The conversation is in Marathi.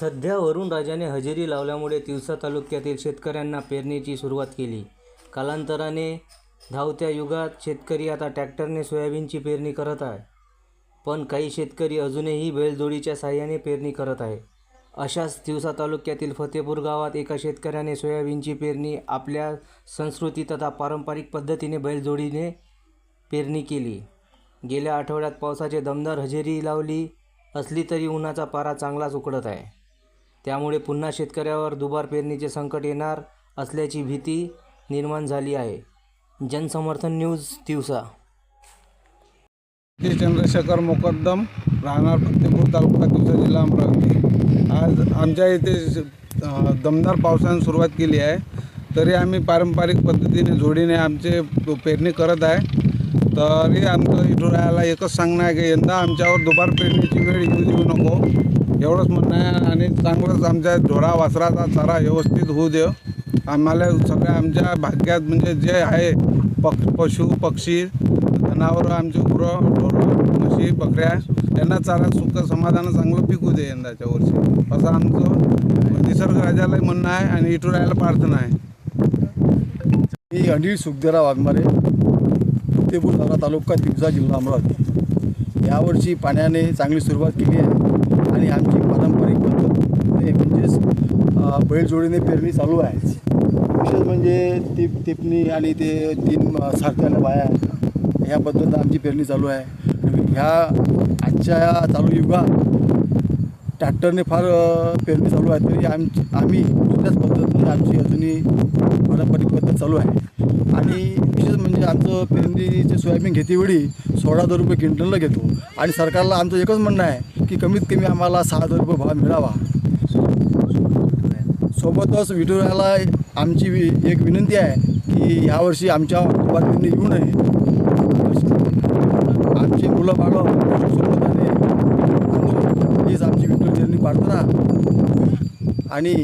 सध्या वरुण राजाने हजेरी लावल्यामुळे तिवसा तालुक्यातील शेतकऱ्यांना पेरणीची सुरुवात केली. कालांतराने धावत्या युगात शेतकरी आता ट्रॅक्टरने सोयाबीनची पेरणी करत आहे. पण काही शेतकरी अजूनही बैलजोडीच्या साह्याने पेरणी करत आहे. अशाच तिवसा तालुक्यातील फतेपूर गावात एका शेतकऱ्याने सोयाबीनची पेरणी आपल्या संस्कृती तथा पारंपरिक पद्धतीने बैलजोडीने पेरणी केली. गेल्या आठवड्यात पावसाचे दमदार हजेरी लावली असली तरी उन्हाचा पारा चांगलाच उकडत आहे. त्यामुळे पुन्हा शेतकऱ्यावर दुबार पेरणीचे संकट येणार असल्याची भीती निर्माण झाली आहे. जनसमर्थन न्यूज दिवसा चंद्रशेखर मोकद्दम राहणार फतेपूर तालुका दिवसा जिल्हा अमरावती. आज आमच्या इथे दमदार पावसाने सुरुवात केली आहे. तरी आम्ही पारंपरिक पद्धतीने जोडीने आमचे पेरणी करत आहे. तरी आमचं इथून राहायला एकच सांगणं आहे की यंदा आमच्यावर दुबार पेरणीची वेळ येऊ देऊ नको. एवढंच म्हणणं आहे. आणि चांगलंच आमच्या ढोरा वासराचा चारा व्यवस्थित होऊ दे आम्हाला सगळ्या आमच्या भाग्यात म्हणजे जे आहे पक्ष पशु पक्षी जनावरं आमचे गुरं ढोरं म्हशी बकऱ्या यांना चारा सुख समाधान चांगलं पिकू दे यंदाच्या वर्षी. असं आमचं निसर्ग राजालाही म्हणणं आहे आणि इथून राहायला प्रार्थना आहे. मी अनिल सुखदेराव वाघमारे फतेपूर तालुका तालुका तिवसा जिल्हा अमरावती. यावर्षी पाण्याने चांगली सुरुवात केली आहे. आणि आमची पारंपरिक पद्धत हे म्हणजेच बैलजोडीने पेरणी चालू आहे विशेष म्हणजे टिप टिपणी आणि ते तीन अ, सारख्याला बाया ह्या पद्धतीनं आमची पेरणी चालू आहे. ह्या आजच्या चालू युगात ट्रॅक्टरने फार पेरणी चालू आहे तरी आम आम्ही त्याच पद्धतीने आमची अजूनही पारंपरिक पद्धत चालू आहे. आणि विशेष म्हणजे आमचं पेरणीचे सोयाबीन घेतेवेळी सोळा हजार रुपये क्विंटलला घेतो. आणि सरकारला आमचं एकच म्हणणं आहे की कमीत कमी आम्हाला सहा हजार रुपये भाव मिळावा. सोबतच विठुराला आमची वि एक विनंती आहे की यावर्षी आमच्या दुपार येऊ नये. आमची मुलं बाळं सोबताने हीच आमची विठ्ठल चरणी प्रार्थना. आणि